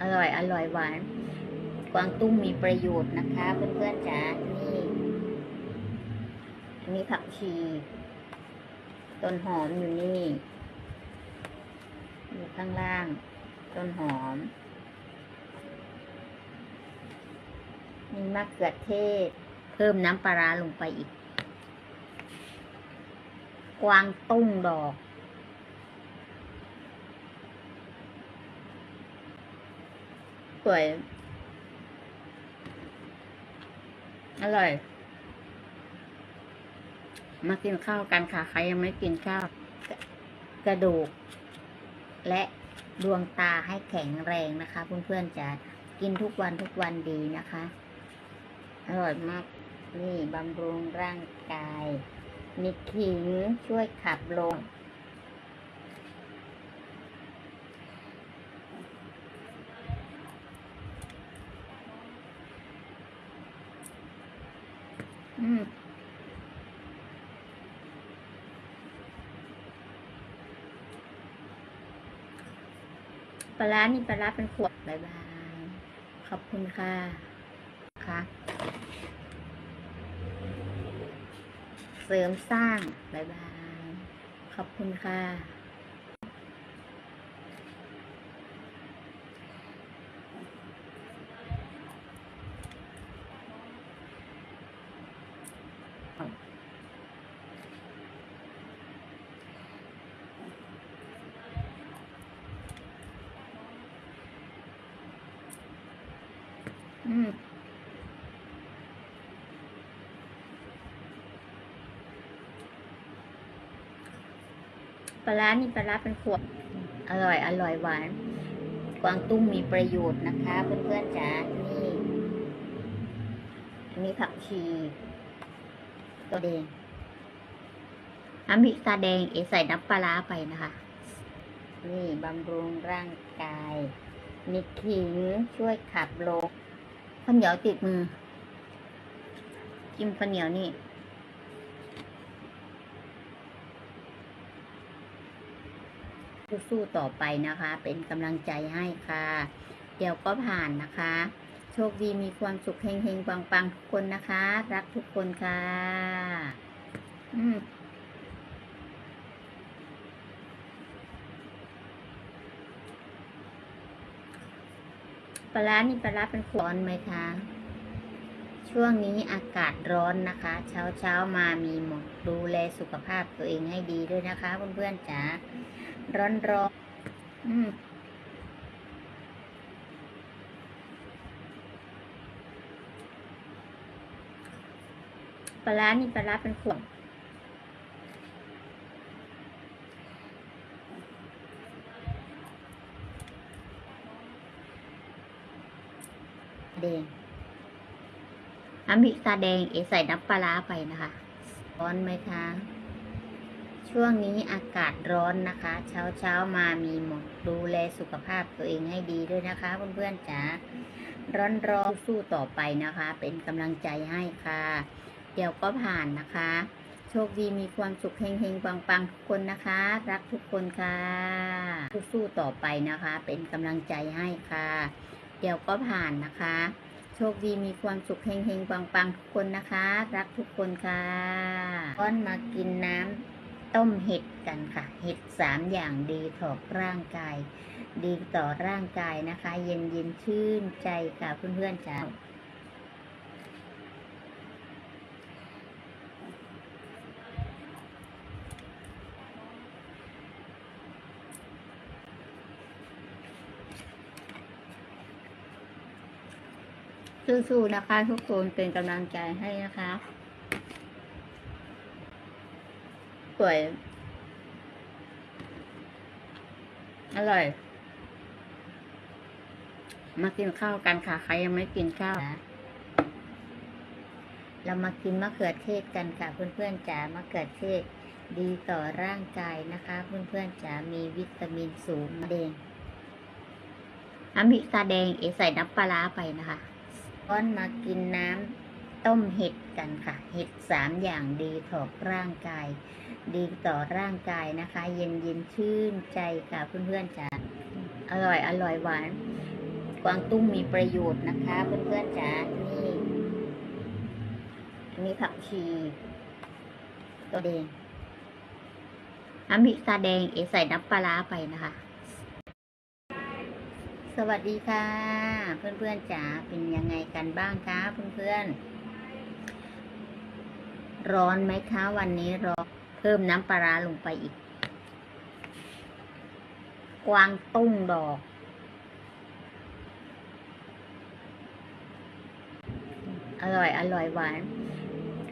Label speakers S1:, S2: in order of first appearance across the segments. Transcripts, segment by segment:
S1: อร่อยอร่อยหวานกวางตุ้งมีประโยชน์นะคะ เพื่อนๆจ๋านี่อันนี้ผักชีต้นหอมอยู่นี่อยู่ข้างล่าง ต้นหอม มีมะเขือเทศ เพิ่มน้ำปลาร้าลงไปอีก กวางตุ้งดอก สวย อร่อย มากินข้าวกันค่ะใครยังไม่กินข้าวกระกระดูก และดวงตาให้แข็งแรงนะคะ เพื่อนๆจะกินทุกวันทุกวันดีนะคะ อร่อยมากนี่บำรุงร่างกาย มีขิงช่วยขับลม อืมปลาร้านี่ปลาร้าเป็นขวดบายบาย ขอบคุณค่ะ ค่ะ เสริมสร้างบายบาย ขอบคุณค่ะ อืมปลาร้านี่ปลาร้าเป็นขวด อร่อย อร่อยหวาน กวางตุ้งมีประโยชน์นะคะ เพื่อนๆจ๋านี่อันนี้ผักชี ตัวแดงน้ำพริกตาแดงเอใส่น้ำปลาร้าไปนะคะ นี่บำรุงร่างกาย มีขิงช่วยขับลม ข้าวเหนียวติดมือ จิ้มข้าวเหนียวนี่สู้ๆต่อไปนะคะ เป็นกำลังใจให้ค่ะ เดี๋ยวก็ผ่านนะคะ โชคดีมีความสุขเฮงๆปังๆทุกคนนะคะ รักทุกคนค่ะ อืม ปลาร้านี่ปลาร้าเป็นขวดไหมคะ ช่วงนี้อากาศร้อนนะคะ เช้าเช้ามามีหมอกดูแลสุขภาพตัวเองให้ดีด้วยนะคะเพื่อนๆจ๋าร้อนร้อนอืมปลาร้านี่ปลาร้าเป็นขวด แดง น้ำพริกตาแดงเอใส่น้ำปลาไปนะคะ ร้อนไหมคะ ช่วงนี้อากาศร้อนนะคะ เช้าเช้ามามีหมอกดูแลสุขภาพตัวเองให้ดีด้วยนะคะเพื่อนๆจ๋าร้อนร้อนสู้ต่อไปนะคะ เป็นกำลังใจให้ค่ะ เดี๋ยวก็ผ่านนะคะ โชคดีมีความสุขเฮงๆปังๆทุกคนนะคะ รักทุกคนค่ะสู้ๆต่อไปนะคะ เป็นกำลังใจให้ค่ะ เดี๋ยวก็ผ่านนะคะ โชคดีมีความสุขเฮงๆปังๆทุกคนนะคะ รักทุกคนค่ะก้อนมากินน้ำต้มเห็ดกันค่ะ เห็ดสามอย่างดีต่อร่างกาย ดีต่อร่างกายนะคะ เย็นเย็นชื่นใจค่ะเพื่อนๆจ้า สู้ๆนะคะ ทุกคนเป็นกำลังใจให้นะคะสวยอร่อย มากินข้าวกันค่ะ ใครยังไม่กินข้าวนะเรามากินมะเขือเทศกันค่ะ เพื่อนๆจ๋ามะเขือเทศ ดีต่อร่างกายนะคะ เพื่อนๆจ๋ามีวิตามินสูงแดงน้ำพริกตาแดงเอใส่น้ำปลาไปนะคะ ก้อนมากินน้ำต้มเห็ดกันค่ะ เห็ดสามอย่างดีต่อร่างกาย ดีต่อร่างกายนะคะ เย็นเย็นชื่นใจค่ะเพื่อนๆจ๋าอร่อยอร่อยหวาน กวางตุ้งมีประโยชน์นะคะ เพื่อนๆจ๋านี่อันนี้ผักชีตัวแดงน้ำพริกตาแดงเอใส่น้ำปลาร้าไปนะคะ สวัสดีค่ะ เพื่อนๆจ๋าเป็นยังไงกันบ้างคะเพื่อนๆร้อนไหมคะวันนี้ร้อนเพิ่มน้ำปลาลงไปอีก กวางตุ้งดอกอร่อยอร่อยหวาน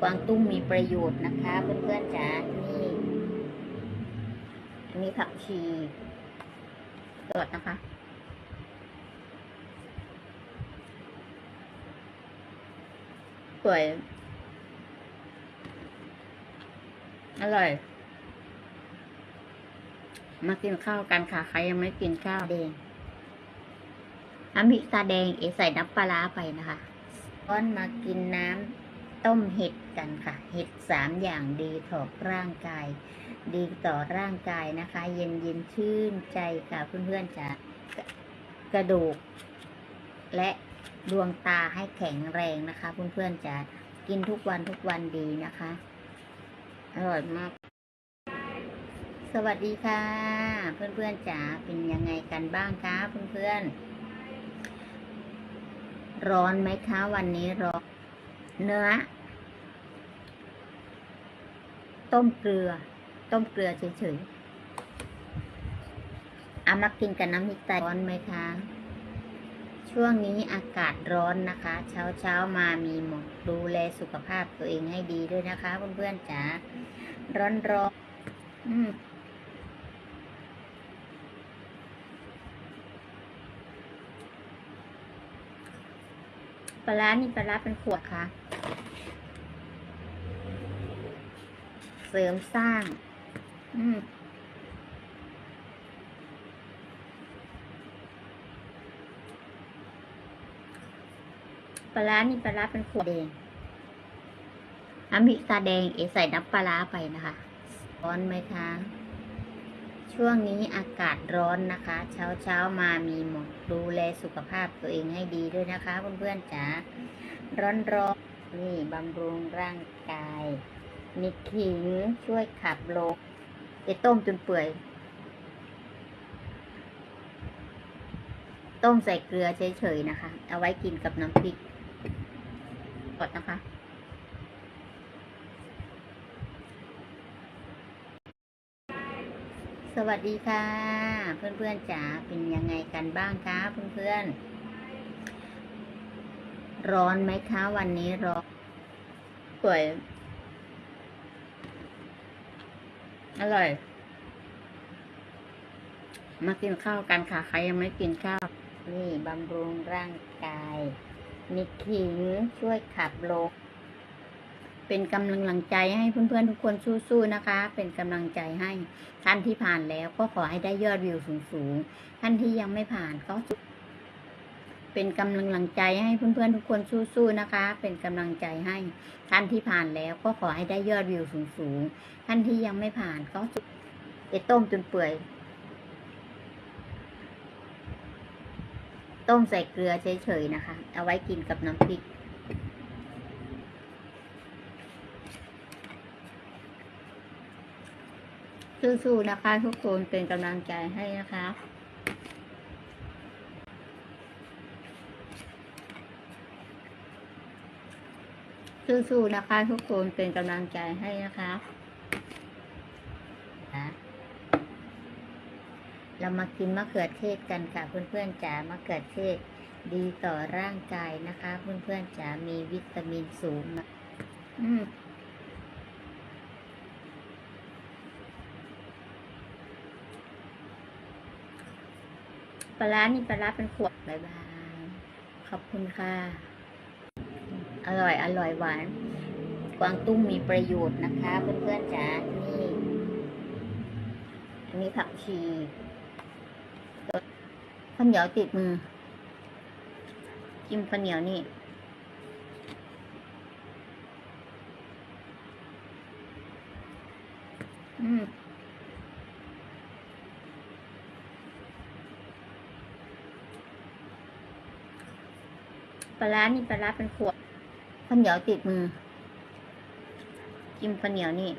S1: กวางตุ้งมีประโยชน์นะคะ เพื่อนๆจ๋านี่อันนี้ผักชีสดนะคะ สวยอร่อย มากินข้าวกันค่ะ ใครยังไม่กินข้าวแดงน้ำพริกตาแดงเอใส่น้ำปลาร้าไปนะคะก้อนมากินน้ำต้มเห็ดกันค่ะ เห็ดสามอย่างดีต่อร่างกาย ดีต่อร่างกายนะคะ เย็นเย็นชื่นใจค่ะเพื่อนๆจะกระดูกและ ดวงตาให้แข็งแรงนะคะ เพื่อนๆจะกินทุกวันทุกวันดีนะคะ อร่อยมาก สวัสดีค่ะ เพื่อนๆจ๋าเป็นยังไงกันบ้างคะเพื่อนๆ ร้อนไหมคะวันนี้ร้อนเนื้อ ต้มเกลือ ต้มเกลือเฉยๆเอามากินกับน้ำพริกไตร้อนไหมคะ ช่วงนี้อากาศร้อนนะคะ เช้าเช้ามามีหมอกดูแลสุขภาพตัวเองให้ดีด้วยนะคะ เพื่อนๆจ๋าร้อนร้อนๆอืมปลานี่ปลาร้าเป็นขวดค่ะ เสริมสร้าง อืม ปลาร้านี่ปลาร้าเป็นขวดแดงน้ำพริกตาแดงเอใส่น้ำปลาร้าไปนะคะ ร้อนไหมคะ ช่วงนี้อากาศร้อนนะคะ เช้าเช้ามามีหมอกดูแลสุขภาพตัวเองให้ดีด้วยนะคะเพื่อนๆจ๋าร้อนร้อนนี่บำรุงร่างกายมีขิงช่วยขับโลกไปต้มจนเปื่อย ต้มใส่เกลือเฉยๆนะคะ เอาไว้กินกับน้ำพริก กดนะคะสวัสดีค่ะ เพื่อนๆจ๋าเป็นยังไงกันบ้างคะเพื่อนๆ ร้อนไหมคะวันนี้ร้อนสวย อร่อย มากินข้าวกันค่ะ ใครยังไม่กินข้าว นี่บำรุงร่างกาย มีขิงช่วยขับโลกเป็นกำลังใจให้เพื่อนๆทุกคนสู้ๆนะคะ เป็นกำลังใจให้ท่านที่ผ่านแล้วก็ขอให้ได้ยอดวิวสูงๆท่านที่ยังไม่ผ่านก็เป็นกำลังใจให้เพื่อนๆทุกคนสู้ๆนะคะ เป็นกำลังใจให้ท่านที่ผ่านแล้วก็ขอให้ได้ยอดวิวสูงๆท่านที่ยังไม่ผ่านก็สู้ไปต้มจนเปื่อย ต้มใส่เกลือเฉยๆนะคะ เอาไว้กินกับน้ำพริก สู้ๆนะคะทุกคนเป็นกำลังใจให้นะคะสู้ๆนะคะทุกคนเป็นกำลังใจให้นะคะ เรามากินมะเขือเทศกันค่ะเพื่อนๆจ๋ามะเขือเทศดีต่อร่างกายนะคะ เพื่อนๆจ๋ามีวิตามินสูงมากอืมปลาร้านี่ปลาร้าเป็นขวดบายบาย ขอบคุณค่ะ อร่อย อร่อยหวาน กวางตุ้งมีประโยชน์นะคะ เพื่อนๆจ๋านี่ อันนี้ผักชี ข้าวเหนียวติดมือ จิ้มข้าวเหนียวนี่อืมปลาร้านี่ปลาร้าเป็นขวดข้าวเหนียวติดมือ จิ้มข้าวเหนียวนี่